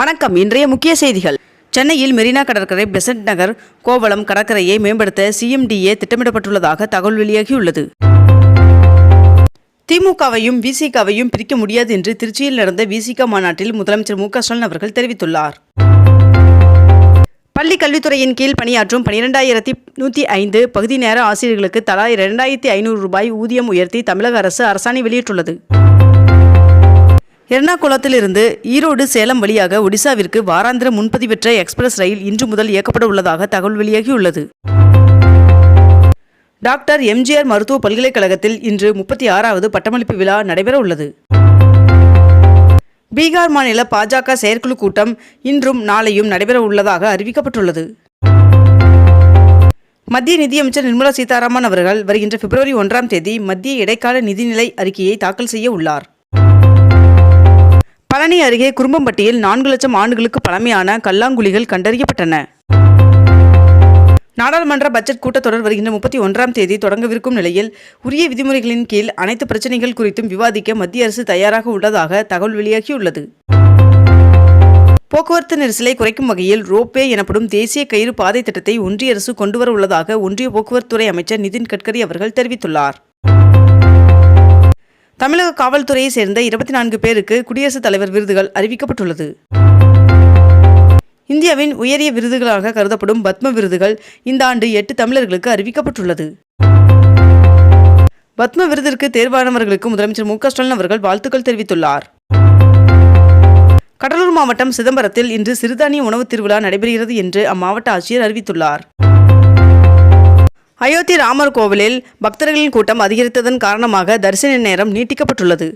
வணக்கம். இன்றைய முக்கிய செய்திகள். சென்னையில் மெரினா கடற்கரை பெசன்ட் நகர் கோவளம் கடற்கரையை மேம்படுத்த சிஎம்டிஏ திட்டமிடப்பட்டுள்ளதாக தகவல் வெளியாகியுள்ளது. திமுகவையும் விசிகாவையும் பிரிக்க முடியாது என்று திருச்சியில் நடந்த விசிக மாநாட்டில் முதலமைச்சர் மு ஸ்டாலின் அவர்கள் தெரிவித்துள்ளார். பள்ளி கல்வித்துறையின் கீழ் பணியாற்றும் பனிரெண்டாயிரத்தி நூற்றி ஐந்து பகுதி நேர ஆசிரியர்களுக்கு தலா இரண்டாயிரத்தி ஐநூறு ரூபாய் ஊதியம் உயர்த்தி தமிழக அரசு அரசாணை வெளியிட்டுள்ளது. எர்ணாகுளத்திலிருந்து ஈரோடு சேலம் வழியாக ஒடிசாவிற்கு வாராந்திர முன்பதிவற்ற எக்ஸ்பிரஸ் ரயில் இன்று முதல் இயக்கப்பட உள்ளதாக தகவல் வெளியாகியுள்ளது. டாக்டர் எம்ஜிஆர் மருத்துவ பல்கலைக்கழகத்தில் இன்று முப்பத்தி ஆறாவது பட்டமளிப்பு விழா நடைபெற உள்ளது பீகார் மாநில பாஜக செயற்குழு கூட்டம் இன்றும் நாளையும் நடைபெற உள்ளதாக அறிவிக்கப்பட்டுள்ளது. மத்திய நிதியமைச்சர் நிர்மலா சீதாராமன் அவர்கள் வருகின்ற பிப்ரவரி ஒன்றாம் தேதி மத்திய இடைக்கால நிதிநிலை அறிக்கையை தாக்கல் செய்ய உள்ளார். பழனி அருகே குறும்பம்பட்டியில் நான்கு லட்சம் ஆண்டுகளுக்கு பழமையான கல்லாங்குழிகள் கண்டறியப்பட்டன. நாடாளுமன்ற பட்ஜெட் கூட்டத்தொடர் வருகின்ற முப்பத்தி ஒன்றாம் தேதி தொடங்கவிருக்கும் நிலையில் உரிய விதிமுறைகளின் கீழ் அனைத்து பிரச்சினைகள் குறித்தும் விவாதிக்க மத்திய அரசு தயாராக உள்ளதாக தகவல் வெளியாகியுள்ளது. போக்குவரத்து நெரிசலை குறைக்கும் வகையில் ரோப்வே எனப்படும் தேசிய கயிறு பாதை திட்டத்தை ஒன்றிய அரசு கொண்டுவர உள்ளதாக ஒன்றிய போக்குவரத்துறை அமைச்சர் நிதின் கட்கரி அவர்கள் தெரிவித்துள்ளார். தமிழக காவல்துறையை சேர்ந்த இருபத்தி நான்கு பேருக்கு குடியரசுத் தலைவர் விருதுகள் அறிவிக்கப்பட்டுள்ளது. இந்தியாவின் உயரிய விருதுகளாக கருதப்படும் பத்ம விருதுகள் இந்த ஆண்டு எட்டு தமிழர்களுக்கு அறிவிக்கப்பட்டுள்ளது. பத்ம விருதிற்கு தேர்வானவர்களுக்கு முதலமைச்சர் மு ஸ்டாலின் அவர்கள் வாழ்த்துக்கள் தெரிவித்துள்ளார். கடலூர் மாவட்டம் சிதம்பரத்தில் இன்று சிறுதானிய உணவு திருவிழா நடைபெறுகிறது என்று அம்மாவட்ட ஆட்சியர் அறிவித்துள்ளார். அயோத்தி ராமர் கோவிலில் பக்தர்களின் கூட்டம் அதிகரித்ததன் காரணமாக தரிசன நேரம் நீட்டிக்கப்பட்டுள்ளது.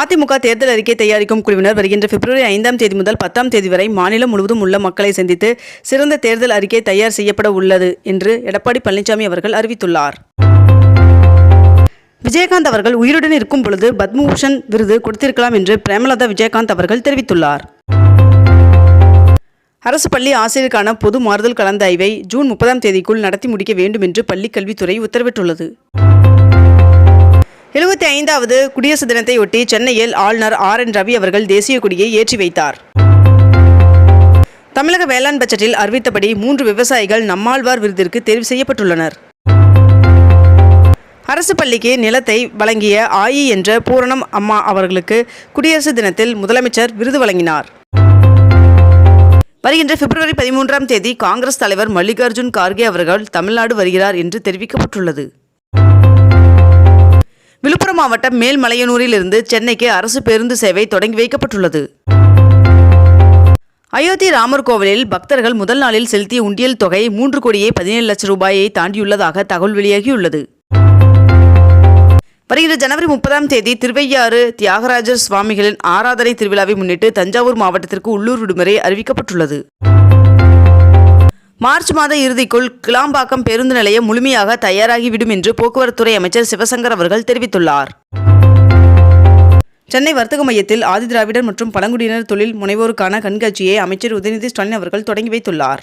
அதிமுக தேர்தல் அறிக்கை தயாரிக்கும் குழுவினர் வருகின்ற பிப்ரவரி ஐந்தாம் தேதி முதல் பத்தாம் தேதி வரை மாநிலம் முழுவதும் உள்ள மக்களை சந்தித்து சிறந்த தேர்தல் அறிக்கை தயார் செய்யப்பட உள்ளது என்று எடப்பாடி பழனிசாமி அவர்கள் அறிவித்துள்ளார். விஜயகாந்த் அவர்கள் உயிருடன் இருக்கும் பொழுது பத்மபூஷன் விருது கொடுத்திருக்கலாம் என்று பிரேமலதா விஜயகாந்த் அவர்கள் தெரிவித்துள்ளார். அரசு பள்ளி ஆசிரியருக்கான பொது மாறுதல் கலந்தாய்வை ஜூன் முப்பதாம் தேதிக்குள் நடத்தி முடிக்க வேண்டும் என்று பள்ளிக்கல்வித்துறை உத்தரவிட்டுள்ளது. எழுபத்தி ஐந்தாவது குடியரசு தினத்தையொட்டி சென்னையில் ஆளுநர் ஆர் என் ரவி அவர்கள் தேசிய கொடியை ஏற்றி வைத்தார். தமிழக வேளாண் பட்ஜெட்டில் அறிவித்தபடி மூன்று விவசாயிகள் நம்மாழ்வார் விருதிற்கு தேர்வு செய்யப்பட்டுள்ளனர். அரசு பள்ளிக்கு நிலத்தை வழங்கிய ஆயி என்ற பூரணம் அம்மா அவர்களுக்கு குடியரசு தினத்தில் முதலமைச்சர் விருது வழங்கினார். வருகின்ற பிப்ரவரி பதிமூன்றாம் தேதி காங்கிரஸ் தலைவர் மல்லிகார்ஜுன் கார்கே அவர்கள் தமிழ்நாடு வருகிறார் என்று தெரிவிக்கப்பட்டுள்ளது. விழுப்புரம் மாவட்டம் மேல்மலையனூரில் இருந்து சென்னைக்கு அரசு பேருந்து சேவை தொடங்கி வைக்கப்பட்டுள்ளது. அயோத்தி ராமர் கோவிலில் பக்தர்கள் முதல் நாளில் செலுத்திய உண்டியல் தொகை மூன்று கோடியே பதினேழு லட்சம் ரூபாயை தாண்டியுள்ளதாக தகவல் வெளியாகியுள்ளது. வருகிற ஜனவரி முப்பதாம் தேதி திருவையாறு தியாகராஜர் சுவாமிகளின் ஆராதனை திருவிழாவை முன்னிட்டு தஞ்சாவூர் மாவட்டத்திற்கு உள்ளூர் விடுமுறை அறிவிக்கப்பட்டுள்ளது. மார்ச் மாத இறுதிக்குள் கிளாம்பாக்கம் பேருந்து நிலையம் முழுமையாக தயாராகிவிடும் என்று போக்குவரத்துறை அமைச்சர் சிவசங்கர் அவர்கள் தெரிவித்துள்ளார். சென்னை வர்த்தக மையத்தில் ஆதிதிராவிடர் மற்றும் பழங்குடியினர் தொழில் முனைவோருக்கான கண்காட்சியை அமைச்சர் உதயநிதி ஸ்டாலின் அவர்கள் தொடங்கி வைத்துள்ளார்.